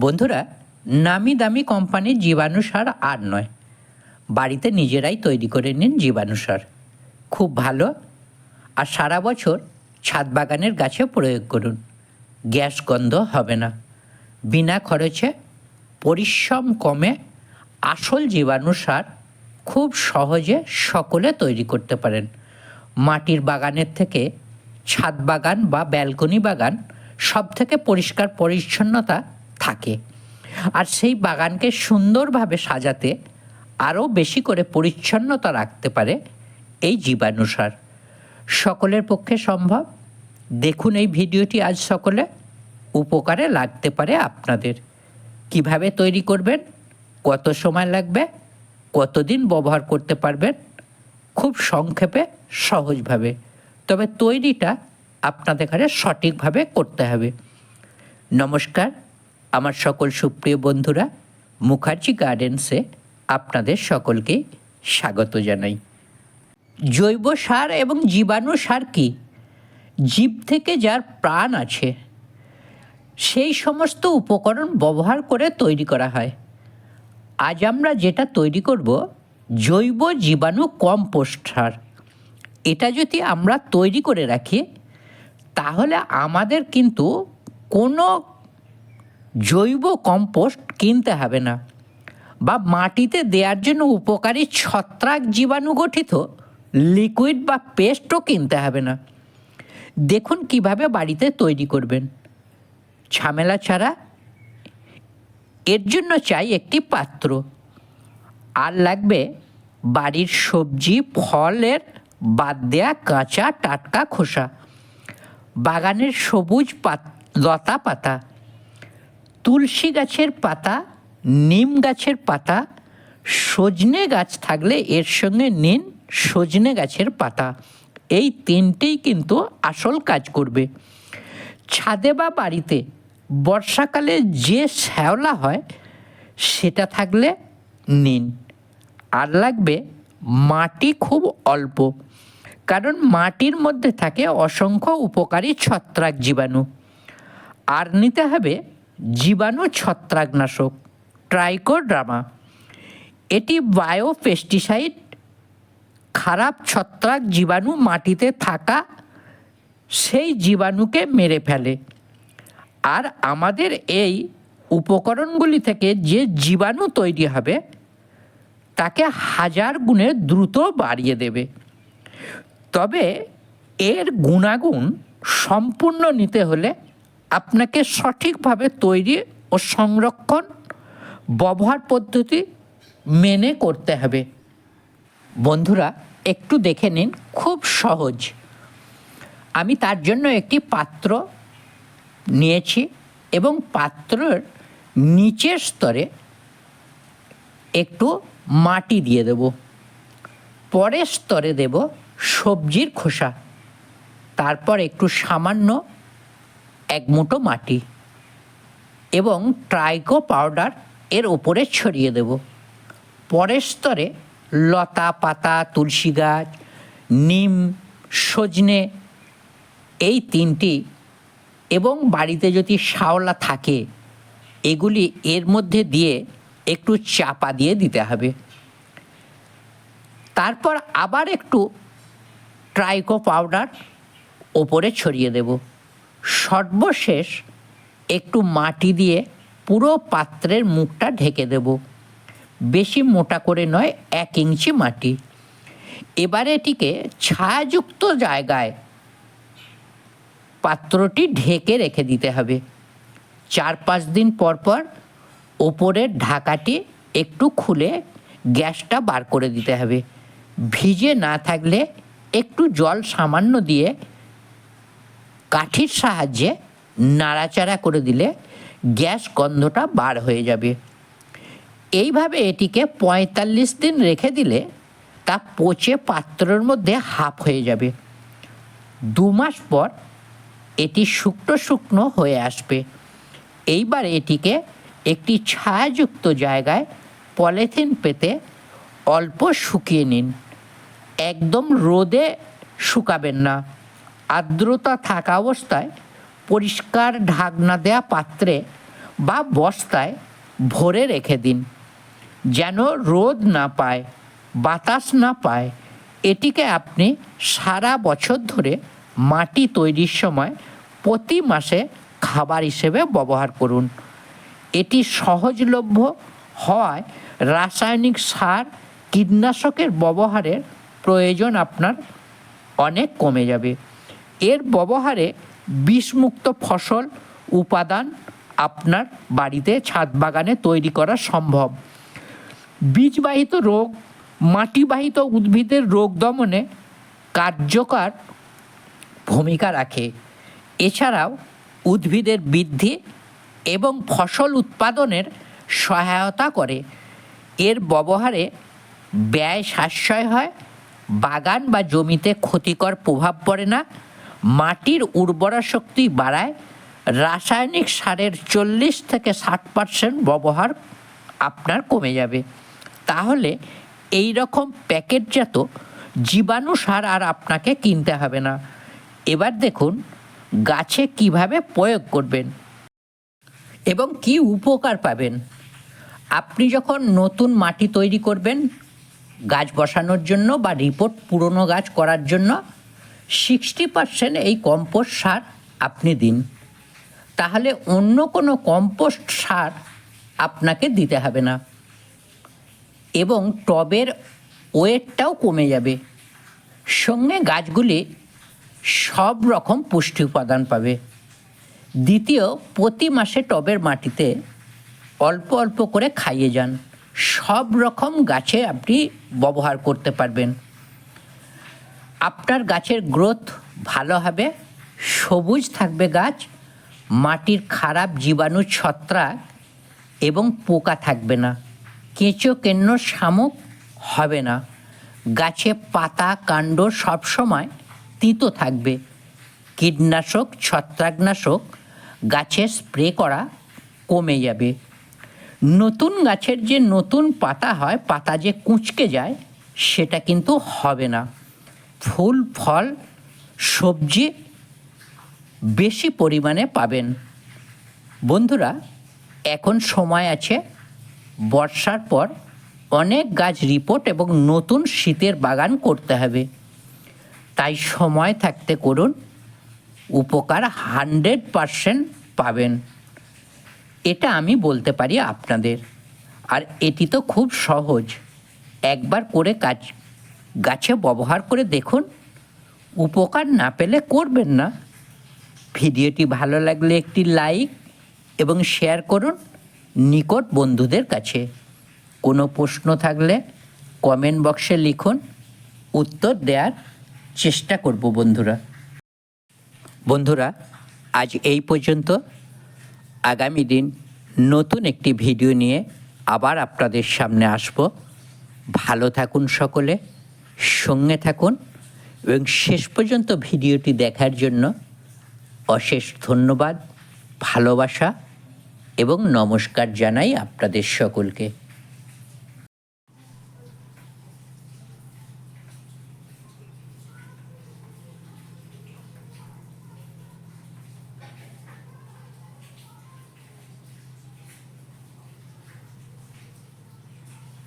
বন্ধুরা, নামি দামি কোম্পানির জীবাণু সার আর নয়। বাড়িতে নিজেরাই তৈরি করে নিন জীবাণু সার। খুব ভালো। আর সারা বছর ছাদ বাগানের গাছে প্রয়োগ করুন। গ্যাস গন্ধ হবে না। বিনা খরচে পরিশ্রম কমে আসল জীবাণু সার খুব সহজে সকলে তৈরি করতে পারেন। মাটির বাগানের থেকে ছাদ বাগান বা ব্যালকনি বাগান সব থেকে পরিষ্কার পরিচ্ছন্নতা থাকে। আর সেই বাগানকে সুন্দরভাবে সাজাতে আরও বেশি করে পরিচ্ছন্নতা রাখতে পারে এই জীবাণুসার সকলের পক্ষে সম্ভব। দেখুন এই ভিডিওটি আজ সকলে। উপকারে লাগতে পারে আপনাদের। কীভাবে তৈরি করবেন? কত সময় লাগবে? কতদিন ব্যবহার করতে পারবেন? খুব সংক্ষেপে, সহজভাবে। তবে তৈরিটা আপনাদের ঘরে সঠিকভাবে করতে হবে। নমস্কার। আমার সকল সুপ্রিয় বন্ধুরা, মুখার্জি গার্ডেন্সে আপনাদের সকলকে স্বাগত জানাই। জৈব সার এবং জীবাণু সার কি? জীব থেকে যার প্রাণ আছে, সেই সমস্ত উপকরণ ব্যবহার করে তৈরি করা হয়। আজ আমরা যেটা তৈরি করব, জৈব জীবাণু কম্পোস্ট সার। এটা যদি আমরা তৈরি করে রাখি, তাহলে আমাদের কিন্তু কোনো জৈব কম্পোস্ট কিনতে হবে না বা মাটিতে দেওয়ার জন্য উপকারী ছত্রাক জীবাণু গঠিত লিকুইড বা পেস্টও কিনতে হবে না। দেখুন কীভাবে বাড়িতে তৈরি করবেন। ঝামেলা ছাড়া এর জন্য চাই একটি পাত্র। আর লাগবে বাড়ির সবজি, ফলের বাদ দেয়া কাঁচা টাটকা খোসা, বাগানের সবুজ পাত, লতা পাতা তুলসী গাছের পাতা, নিম গাছের পাতা, সজনে গাছ থাকলে এর সঙ্গে নিন সজনে গাছের পাতা। এই তিনটেই কিন্তু আসল কাজ করবে। ছাদে বা বাড়িতে বর্ষাকালে যে শ্যাওলা হয়, সেটা থাকলে নিন। আর লাগবে মাটি খুব অল্প, কারণ মাটির মধ্যে থাকে অসংখ্য উপকারী ছত্রাক জীবাণু। আর নিতে হবে জীবাণু ছত্রাকনাশক, ট্রাইকোড্রামা। এটি বায়ো পেস্টিসাইড খারাপ ছত্রাক জীবাণু মাটিতে থাকা সেই জীবাণুকে মেরে ফেলে। আর আমাদের এই উপকরণগুলি থেকে যে জীবাণু তৈরি হবে, তাকে হাজার গুণে দ্রুত বাড়িয়ে দেবে। তবে এর গুণাগুণ সম্পূর্ণ নিতে হলে আপনাকে সঠিকভাবে তৈরি ও সংরক্ষণ ব্যবহার পদ্ধতি মেনে করতে হবে। বন্ধুরা, একটু দেখে নিন, খুব সহজ। আমি তার জন্য একটি পাত্র নিয়েছি এবং পাত্রের নিচের স্তরে একটু মাটি দিয়ে দেব। পরের স্তরে দেব সবজির খোসা। তারপর একটু সামান্য এক মুঠো মাটি এবং ট্রাইকো পাউডার এর ওপরে ছড়িয়ে দেব। পরের স্তরে লতা পাতা, তুলসী গাছ, নিম, সজনে এই তিনটি এবং বাড়িতে যদি শাওলা থাকে, এগুলি এর মধ্যে দিয়ে একটু চাপা দিয়ে দিতে হবে। তারপর আবার একটু ট্রাইকো পাউডার ওপরে ছড়িয়ে দেব। সর্বশেষ একটু মাটি দিয়ে পুরো পাত্রের মুখটা ঢেকে দেব। বেশি মোটা করে নয়, এক ইঞ্চি মাটি। এবারে এটিকে ছায়াযুক্ত জায়গায় পাত্রটি ঢেকে রেখে দিতে হবে। চার পাঁচ দিন পর পর ওপরের ঢাকাটি একটু খুলে গ্যাসটা বার করে দিতে হবে। ভিজে না থাকলে একটু জল সামান্য দিয়ে কাঠির সাহায্যে নাড়াচাড়া করে দিলে গ্যাস গন্ধটা বার হয়ে যাবে। এইভাবে এটিকে পঁয়তাল্লিশ দিন রেখে দিলে তা পচে পাত্রের মধ্যে হাফ হয়ে যাবে। দু মাস পর এটি শুকনো শুকনো হয়ে আসবে। এইবার এটিকে একটি ছায়াযুক্ত জায়গায় পলিথিন পেতে অল্প শুকিয়ে নিন। একদম রোদে শুকাবেন না। আর্দ্রতা থাকা অবস্থায় পরিষ্কার ঢাকনা দেয়া পাত্রে বা বস্তায় ভরে রেখে দিন, যেন রোদ না পায়, বাতাস না পায়। এটিকে আপনি সারা বছর ধরে মাটি তৈরির সময় প্রতি মাসে খাবার হিসেবে ব্যবহার করুন। এটি সহজলভ্য হওয়ায় রাসায়নিক সার কীটনাশকের ব্যবহারের প্রয়োজন আপনার অনেক কমে যাবে। এর ব্যবহারে বিষমুক্ত ফসল উপাদান আপনার বাড়িতে ছাদ বাগানে তৈরি করা সম্ভব। বীজবাহিত রোগ, মাটিবাহিত উদ্ভিদের রোগ দমনে কার্যকর ভূমিকা রাখে। এছাড়াও উদ্ভিদের বৃদ্ধি এবং ফসল উৎপাদনের সহায়তা করে। এর ব্যবহারে ব্যয় সাশ্রয় হয়, বাগান বা জমিতে ক্ষতিকর প্রভাব পড়ে না মাটির উর্বরা শক্তি বাড়ায়, রাসায়নিক সারের চল্লিশ থেকে ষাট পার্সেন্ট ব্যবহার আপনার কমে যাবে। তাহলে এই রকম প্যাকেটজাত জীবাণু সার আর আপনাকে কিনতে হবে না। এবার দেখুন গাছে কীভাবে প্রয়োগ করবেন এবং কি উপকার পাবেন। আপনি যখন নতুন মাটি তৈরি করবেন, গাছ বসানোর জন্য বা রিপোর্ট পুরনো গাছ করার জন্য সিক্সটি পার্সেন্ট এই কম্পোস্ট সার আপনি দিন। তাহলে অন্য কোনো কম্পোস্ট সার আপনাকে দিতে হবে না। এবং টবের ওয়েটটাও কমে যাবে। সঙ্গে গাছগুলি সব রকম পুষ্টি উপাদান পাবে। দ্বিতীয়, প্রতি মাসে টবের মাটিতে অল্প অল্প করে খাইয়ে যান। সব রকম গাছে আপনি ব্যবহার করতে পারবেন। আপনার গাছের গ্রোথ ভালো হবে, সবুজ থাকবে গাছ, মাটির খারাপ জীবাণু ছত্রাক এবং পোকা থাকবে না, কেঁচো কেন্ন শামুক হবে না। গাছে পাতা, কাণ্ড সবসময় তিতো থাকবে। কীটনাশক, ছত্রাকনাশক গাছে স্প্রে করা কমে যাবে। নতুন গাছের যে নতুন পাতা হয়, পাতা যে কুঁচকে যায়, সেটা কিন্তু হবে না। ফুল, ফল, সবজি বেশি পরিমাণে পাবেন। বন্ধুরা, এখন সময় আছে বর্ষার পর অনেক গাছ রিপোর্ট এবং নতুন শীতের বাগান করতে হবে। তাই সময় থাকতে করুন, উপকার হান্ড্রেড পারসেন্ট পাবেন। এটা আমি বলতে পারি আপনাদের। আর এটি তো খুব সহজ, একবার করে কাজ গাছে ব্যবহার করে দেখুন, উপকার না পেলে করবেন না। ভিডিওটি ভালো লাগলে একটি লাইক এবং শেয়ার করুন নিকট বন্ধুদের কাছে। কোনো প্রশ্ন থাকলে কমেন্ট বক্সে লিখুন, উত্তর দেওয়ার চেষ্টা করব বন্ধুরা। বন্ধুরা, আজ এই পর্যন্ত। আগামী দিন নতুন একটি ভিডিও নিয়ে আবার আপনাদের সামনে আসব। ভালো থাকুন সকলে। সঙ্গে থাকুন এবং শেষ পর্যন্ত ভিডিওটি দেখার জন্য অশেষ ধন্যবাদ, ভালোবাসা এবং নমস্কার জানাই আপনাদের সকলকে।